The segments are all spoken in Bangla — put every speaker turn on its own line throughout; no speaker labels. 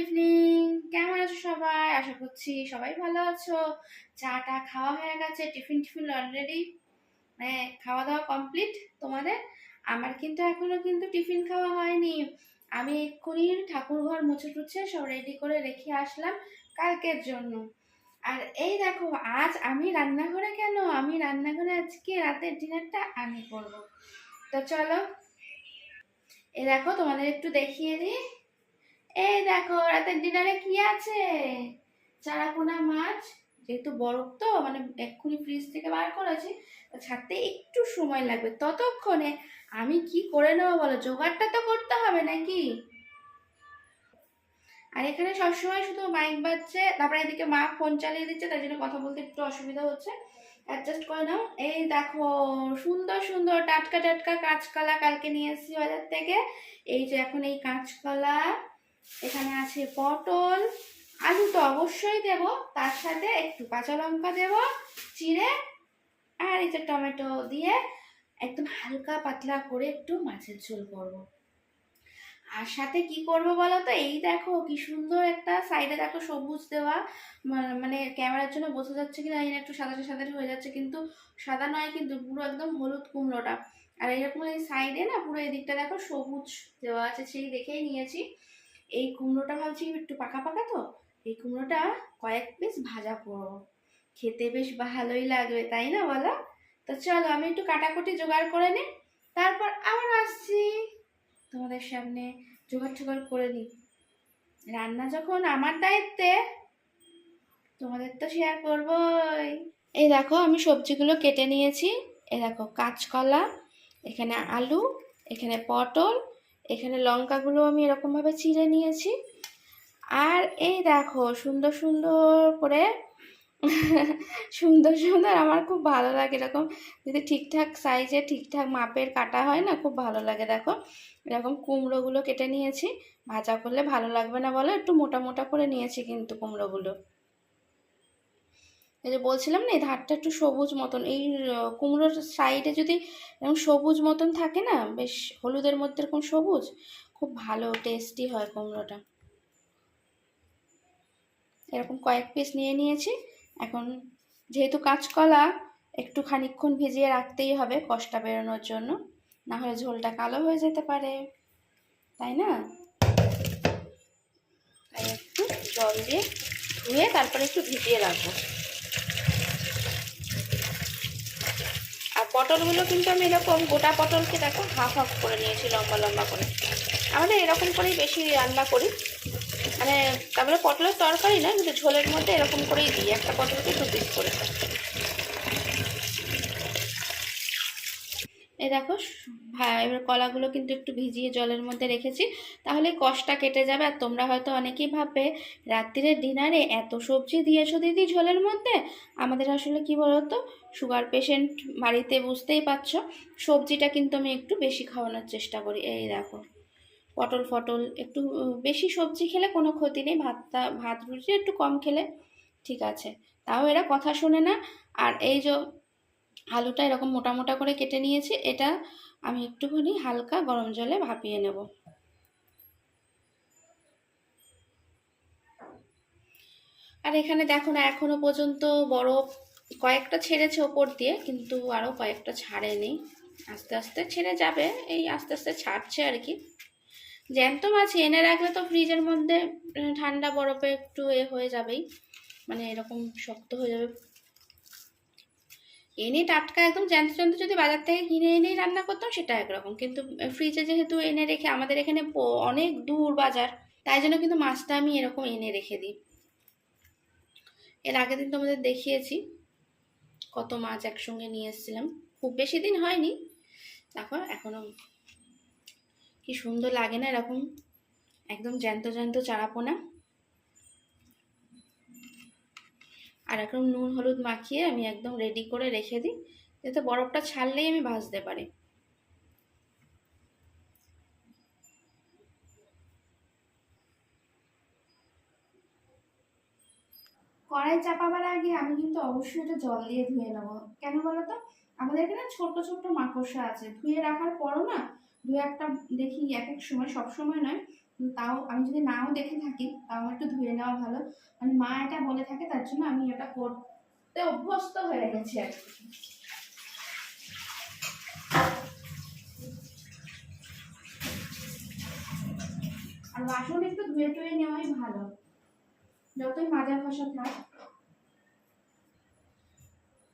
ইভিনিং কেমন আছো সবাই? আশা করছি সবাই ভালো আছো। চাটা খাওয়া হয়ে গেছে, টিফিন টিফিন অলরেডি মানে খাওয়া দাওয়া কমপ্লিট তোমাদের? আমার কিন্তু এখনও কিন্তু টিফিন খাওয়া হয়নি। আমি এক্ষুনি ঠাকুর ঘর মুছে টুছে সব রেডি করে রেখে আসলাম কালকের জন্য। আর এই দেখো, আজ আমি রান্নাঘরে কেন? আমি রান্নাঘরে আজকে রাতের ডিনারটা আমি করব। তো চলো এই দেখো তোমাদের একটু দেখিয়ে দিই। এই দেখো, রাতের ডিনারে কি আছে? চারাপোনা মাছ, যেহেতু বরফ তো মানে এক্ষুনি ফ্রিজ থেকে বার করেছি ছাড়তে একটু সময় লাগবে। ততক্ষণে আমি কি করে নেব বলো? জোগাড়টা তো করতে হবে নাকি? আর এখানে সবসময় শুধু মাইক বাজছে, তারপরে এদিকে মা ফোন চালিয়ে দিচ্ছে তাই জন্য কথা বলতে একটু অসুবিধা হচ্ছে। অ্যাডজাস্ট করে নাও। এই দেখো, সুন্দর সুন্দর টাটকা টাটকা কাঁচকলা কালকে নিয়ে এসেছি বাজার থেকে। এই যে এখন এই কাঁচকলা এখানে আছে পটল। আলু তো অবশ্যই দেব, তার সাথে একটু কাঁচা লঙ্কা দেব, চিড়ে, আর যে টমেটো দিয়ে একদম হালকা পাতলা করে একটু মাছের ঝোল করব। আর সাথে কি করব বলো তো? এই দেখো কি সুন্দর একটা সাইডে দেখো সবুজ দেওয়া। মানে ক্যামেরার জন্য বোঝা যাচ্ছে কিনা এই একটু সাদা সাদা হয়ে যাচ্ছে, কিন্তু সাদা নয়, কিন্তু পুরো একদম হলুদ কুমড়োটা। আর এরকম এই সাইডে না পুরো এই দিকটা দেখো সবুজ দেওয়া আছে, সেই দেখেই নিয়েছি। এই কুমড়োটা ভাবছি একটু পাকা পাকা তো, এই কুমড়োটা কয়েক পিস ভাজা করব। খেতে বেশ ভালোই লাগবে, তাই না বলো? তো চলো, আমি একটু কাটাকুটি জোগাড় করে নিই, তারপর আবার আসছি। তোমাদের সামনে জোগাড় টোগাড় করে নিই। রান্না যখন আমার দায়িত্বে, তোমাদের তো শেয়ার করবই। এই দেখো, আমি সবজিগুলো কেটে নিয়েছি। এই দেখো, কাঁচকলা, এখানে আলু, এখানে পটল এখানে লঙ্কাগুলো আমি এরকমভাবে চিড়ে নিয়েছি। আর এই দেখো, সুন্দর সুন্দর করে সুন্দর সুন্দর আমার খুব ভালো লাগে এরকম। যদি ঠিকঠাক সাইজে ঠিকঠাক মাপের কাটা হয় না, খুব ভালো লাগে দেখো। এরকম কুমড়োগুলো কেটে নিয়েছি। ভাজা করলে ভালো লাগবে না বলো, একটু মোটা মোটা করে নিয়েছি কিন্তু কুমড়োগুলো। এই যে বলছিলাম না, এই ধারটা একটু সবুজ মতন, এই কুমড়োর সাইডে যদি এরকম সবুজ মতন থাকে না, বেশ হলুদের মধ্যে এরকম সবুজ, খুব ভালো টেস্টি হয় কুমড়োটা। এরকম কয়েক পিস নিয়ে নিয়েছি, এখন যেহেতু কাঁচকলা, একটু খানিকক্ষণ ভিজিয়ে রাখতেই হবে কষটা বেরোনোর জন্য, না হলে ঝোলটা কালো হয়ে যেতে পারে, তাই না? তাই একটু জল দিয়ে ধুয়ে তারপরে একটু ভিজিয়ে রাখব আর পটলগুলো কিন্তু আমি এরকম গোটা পটলকে দেখো হাফ হাফ করে নিয়েছি, লম্বা লম্বা করে। আমাদের এরকম করেই বেশি রান্না করি। মানে তারপরে পটলের তরকারি না, কিন্তু ঝোলের মধ্যে এরকম করেই দিই। একটা পটলকে দু পিস করে এই দেখো এবার কলাগুলো কিন্তু একটু ভিজিয়ে জলের মধ্যে রেখেছি। তাহলে কষটা কেটে যাবে। আর তোমরা হয়তো অনেকেই ভাববে রাত্রিরের ডিনারে এত সবজি দিয়েছ দিদি ঝোলের মধ্যে? আমাদের আসলে কি বলতো, সুগার পেশেন্ট বাড়িতে বুঝতেই পারছ, সবজিটা কিন্তু আমি একটু বেশি খাওয়ানোর চেষ্টা করি। এই দেখো, পটল ফটল, একটু বেশি সবজি খেলে কোনো ক্ষতি নেই। ভাতটা, ভাত রুটি একটু কম খেলে ঠিক আছে। তাও এরা কথা শোনে না। আর এই যে আলুটা এরকম মোটা মোটা করে কেটে নিয়েছি। এটা আমি একটুখানি হালকা গরম জলে ভাপিয়ে নেব। আর এখানে দেখো না, এখনও পর্যন্ত বরফ কয়েকটা ছেড়েছে ওপর দিয়ে, কিন্তু আরও কয়েকটা ছাড়েনি। আস্তে আস্তে ছেড়ে যাবে, এই আস্তে আস্তে ছাড়ছে আর কি। জ্যান্ত মাছ এনে রাখলে তো ফ্রিজের মধ্যে ঠান্ডা বরফে একটু এ হয়ে যাবেই। মানে এরকম শক্ত হয়ে যাবে এনে টাটকা একদম জ্যান্ত জ্যান্ত যদি বাজার থেকে কিনে এনেই রান্না করতাম, সেটা একরকম। কিন্তু ফ্রিজে যেহেতু এনে রেখে, আমাদের এখানে অনেক দূর বাজার, তাই জন্য কিন্তু মাছটা আমি এরকম এনে রেখে দিই। এর আগের দিন তোমাদের দেখিয়েছি, কত মাছ একসঙ্গে নিয়ে এসেছিলাম। খুব বেশি দিন হয়নি, দেখো এখনও কি সুন্দর লাগে না এরকম, একদম জ্যান্ত জ্যান্ত চারাপোনা। আর একদম নুন হলুদ মাখিয়ে আমি একদম রেডি করে রেখে দিই, যাতে বরফটা ছাড়লেই আমি ভাজতে পারি। কড়াই চাপাবার আগে আমি কিন্তু অবশ্যই এটা জল দিয়ে ধুয়ে নেব। কেন বলো তো আমাদের এখানে ছোট ছোট মাকড়সা আছে। ধুয়ে রাখার পরও না দু একটা দেখি এক এক সময়, সব সময় নয় তাও আমি যদি নাও দেখে থাকি, তাও একটু ধুয়ে নেওয়া ভালো। মানে মা এটা বলে থাকে, তার জন্য আমি এটা করতে অভ্যস্ত হয়ে গেছি আর কি। আর বাসন একটু ধুয়ে টুয়ে নেওয়াই ভালো। যতই মাজা ঘষা থাক,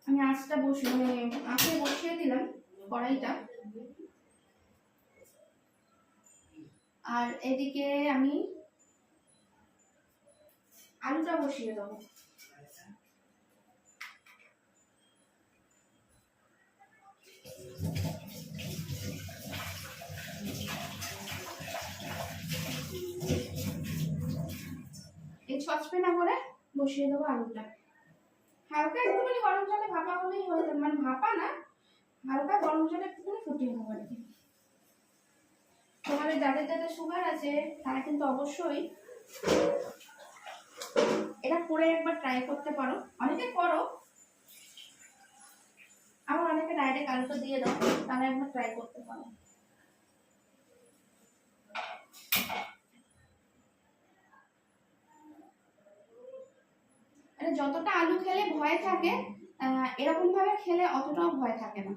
আমি আঁচটা বসে মানে আঁচে বসিয়ে দিলাম কড়াইটা। আর এদিকে আমি আলুটা বসিয়ে দেবো। এই সসপ্যানে করে বসিয়ে দেবো আলুটা। হালকা একটুখানি গরম জলে ভাপা হলেই হয়ে যাবে। মানে ভাপা না, হালকা গরম জলে একটুখানি ফুটিয়ে নেব আর কি। তোমাদের যাদের যাদের সুগার আছে, তারা কিন্তু অবশ্যই এটা করে একবার ট্রাই করতে পারো। অনেকে করো। আবার অনেকে ডাইরেক্ট আলুটা দিয়ে দাও, তারা একবার ট্রাই করতে পারো। মানে যতটা আলু খেলে ভয় থাকে এরকম ভাবে খেলে অতটাও ভয় থাকে না।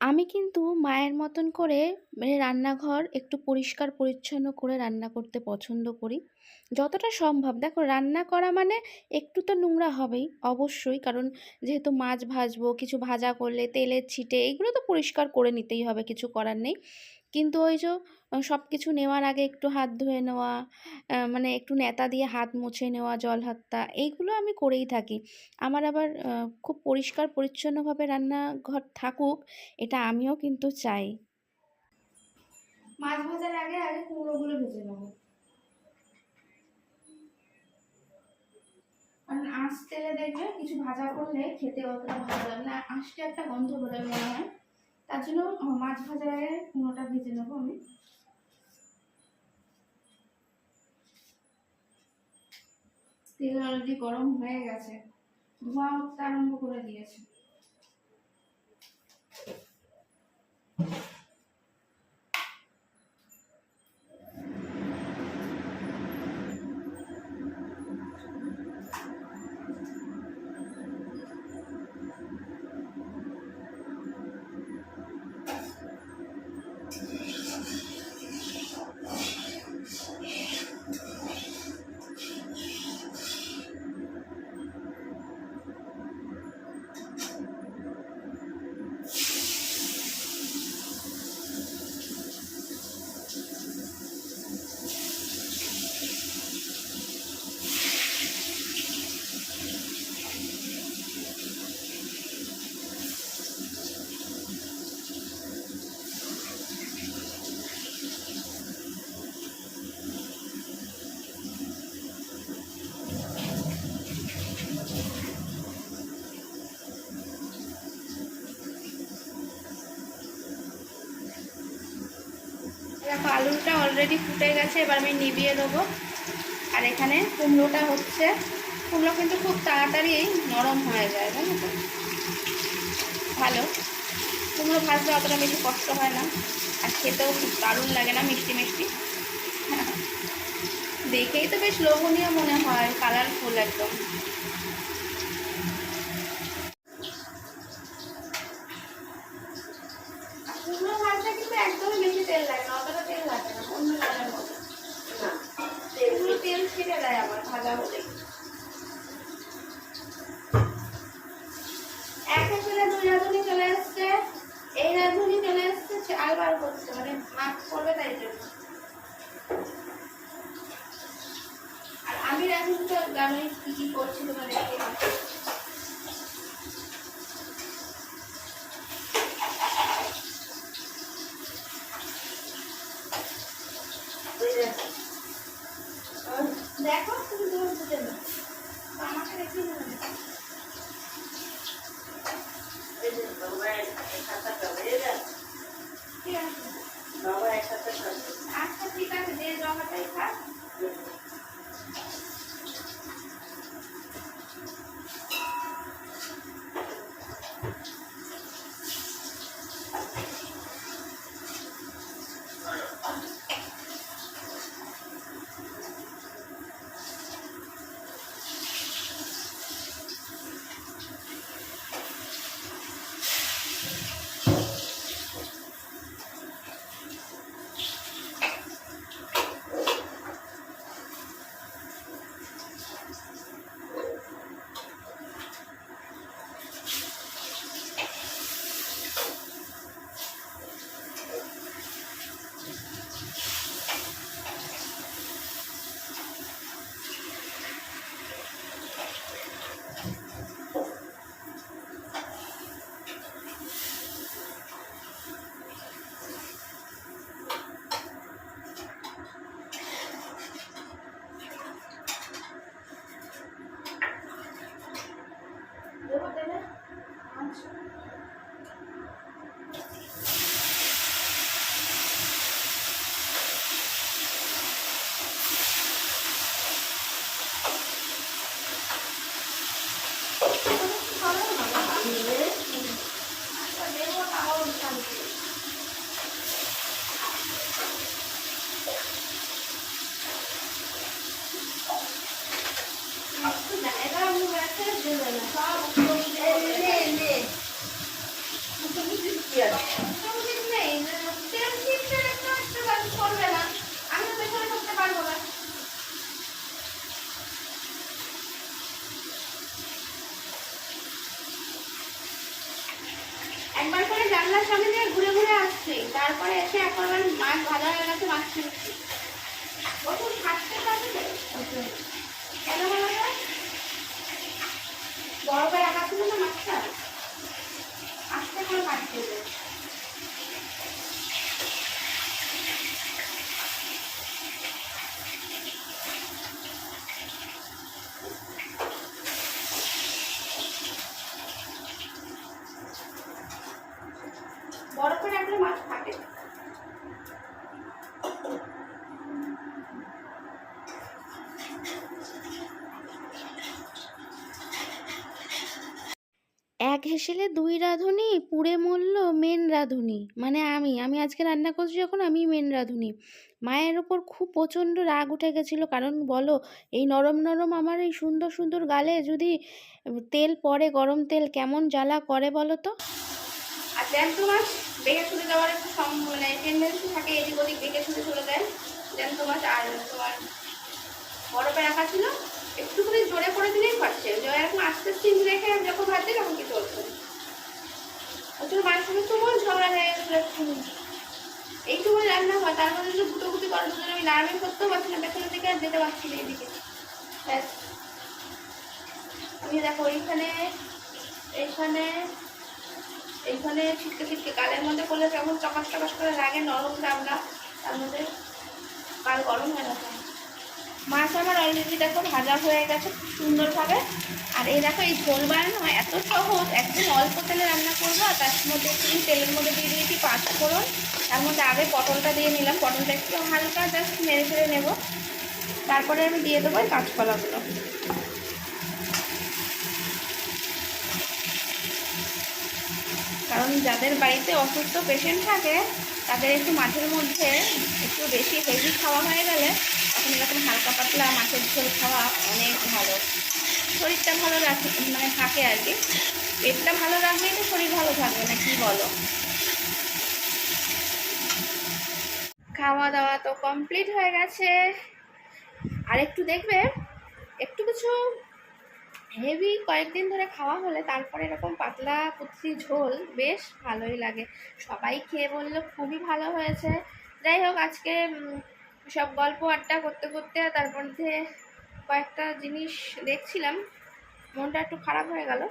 আমি কিন্তু মায়ের মতন করে মানে রান্নাঘর একটু পরিষ্কার, পরিচ্ছন্ন করে রান্না করতে পছন্দ করি। যতটা সম্ভব। দেখো, রান্না করা মানে একটু তো নোংরা হবেই, অবশ্যই। কারণ যেহেতু মাছ ভাজবো, কিছু ভাজা করলে তেলের ছিটে, এগুলো তো পরিষ্কার করে নিতেই হবে, কিছু করার নেই। কিন্তু ওই যে সব কিছু নেওয়ার আগে একটু হাত ধুয়ে নেওয়া মানে একটু নেতা দিয়ে হাত মুছে নেওয়া, জল হাতটা, এইগুলো আমি করেই থাকি। আমার আবার খুব পরিষ্কার, পরিচ্ছন্নভাবে রান্নাঘর থাকুক, এটা আমিও কিন্তু চাই।
মাছ ভাজার আগে আগে কুমড়োগুলো ভেজে নেব। কারণ আঁশ তেলে দেখবে কিছু ভাজা করলে খেতে অতটা ভালো লাগে না। আঁশটা একটা গন্ধ বেরোয় মনে হয়। তার জন্য মাছ ভাজার আগে কুমড়োটা ভেজে নেব আমি। তেল অলরেডি গরম হয়ে গেছে। ধোঁয়া উঠতে আরম্ভ করে দিয়েছে। দেখো, আলুটা অলরেডি ফুটে গেছে, এবার আমি নিভিয়ে দেবো। আর এখানে কুমড়োটা হচ্ছে, কুমড়ো কিন্তু খুব তাড়াতাড়ি নরম হয়ে যায়, জানো তো? ভালো। কুমড়ো ভাজতে অতটা বেশি কষ্ট হয় না, আর খেতেও খুব দারুণ লাগে না, মিষ্টি মিষ্টি? দেখেই তো বেশ লোভনীয় মনে হয়, কালারফুল একদম কুমড়ো ভাজতে কিন্তু একদমই বেশি তেল লাগে না, অতটা তেল লাগে না, অন্য রান্নার মতো। এগুলো তেল ছেড়ে দেয় আবার ভাজা হলে। রাঁধুনি চলে এসছে। এই রাঁধুনি চলে এসছে আলবার করছে মানে মাছ করবে তাই জন্য। আর আমি রাঁধুনি তো জানোই কি কি করছি তোমাদের জানলার সামনে দিয়ে ঘুরে ঘুরে আসছে তারপরে এসে একবার মাছ ভাজা হয়ে গেছে, মাছ ও তো খাটতে খাটতে কেন বলো? বরফে রাখা ছিল না মাছটা আস্তে করে কাটতে হবে। মাছ
এক হেসেলে দুই রাঁধুনি, পুড়ে মরল মেন রাঁধুনি। মানে আমি আমি আজকে রান্না করছি যখন আমি মেন রাঁধুনি। মায়ের ওপর খুব প্রচণ্ড রাগ উঠে গেছিল, কারণ বলো, এই নরম নরম আমার এই সুন্দর সুন্দর গালে যদি তেল পড়ে, গরম তেল, কেমন জ্বালা করে বলো তো?
জ্যান্ত মাছ বেগে ছুটে যাওয়ার একটু সম মানে টেন্ডেন্সি থাকে এদিক ওদিক বেগে ছুটে চলে যায়, জ্যান্ত মাছ। আর তোমার বরফে রাখা ছিল, একটুখানি জোরে করে দিলেই ফাটছে। যে এরকম আস্তে সিম রেখে আমি যখন ভাজছি তখন কি চলছে ওর মায়ের সঙ্গে তুমুল ঝগড়া হয়ে গেছিল। এইটুকুনি রান্না হয়, তার মধ্যে যদি গুটোগুটি করে, দুজন আমি নার্মিং করতেও পারছি না, পেছনের দিকে আর যেতে পারছি না এইদিকে ব্যাস। আমি দেখো, এইখানে এইখানে এইখানে ছিটকে ছিটকে গালের মধ্যে করলে কেমন চকাস চকাস করে লাগে, নরম চামড়া তার মধ্যে গাল গরম হয়ে গেছে মাছ আমার অলরেডি দেখো ভাজা হয়ে গেছে খুব সুন্দরভাবে। আর এই দেখো, এই ঝোল বানানো এত সহজ, একদম অল্প তেলে রান্না করব, আর তার মধ্যে একটু তেলের মধ্যে দিয়ে দিয়েছি পাঁচ ফোড়ন তার মধ্যে আগে পটলটা দিয়ে নিলাম, পটলটা একটু হালকা জাস্ট নেড়ে ফেলে নেব। তারপরে আমি দিয়ে দেবো এই কাঁচকলাগুলো। কারণ যাদের বাড়িতে অসুস্থ পেশেন্ট থাকে, তাদের একটু মাছের মধ্যে একটু বেশি হেভি খাওয়া হয়ে গেলে তখন এরকম হালকা পাতলা মাছের ঝোল খাওয়া অনেক ভালো। শরীরটা ভালো রাখে মানে থাকে আর কি। পেটটা ভালো রাখলেই তো শরীর ভালো থাকবে, না কি বলো? খাওয়া দাওয়া তো কমপ্লিট হয়ে গেছে। আর একটু দেখবে, একটু কিছু হেভি কয়েকদিন ধরে খাওয়া হলে তারপরে এরকম পাতলা পুতলি ঝোল বেশ ভালোই লাগে। সবাই খেয়ে বলল খুবই ভালো হয়েছে। যাই হোক, আজকে সব গল্প আড্ডা করতে করতে তার মধ্যে কয়েকটা জিনিস দেখছিলাম। মনটা একটু খারাপ হয়ে গেল।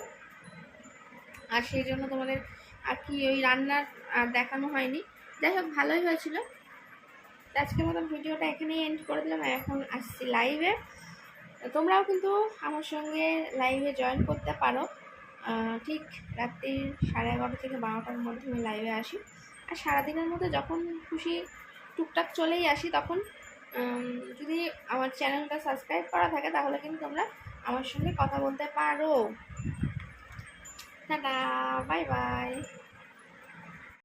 আর সেই জন্য তোমাদের আর কি ওই রান্নার আর দেখানো হয়নি। যাই হোক, ভালোই হয়েছিল। আজকের মতো ভিডিওটা এখানেই এন্ড করে দিলাম। এখন আসছি লাইভে তোমরাও কিন্তু আমার সঙ্গে লাইভে জয়েন করতে পারো। ঠিক রাত্রি সাড়ে এগারোটা থেকে বারোটার মধ্যে আমি লাইভে আসি। আর সারাদিনের মধ্যে যখন খুশি টুকটাক চলেই আসি, তখন যদি আমার চ্যানেলটা সাবস্ক্রাইব করা থাকে, তাহলে কিন্তু তোমরা আমার সঙ্গে কথা বলতে পারো। Tata bye bye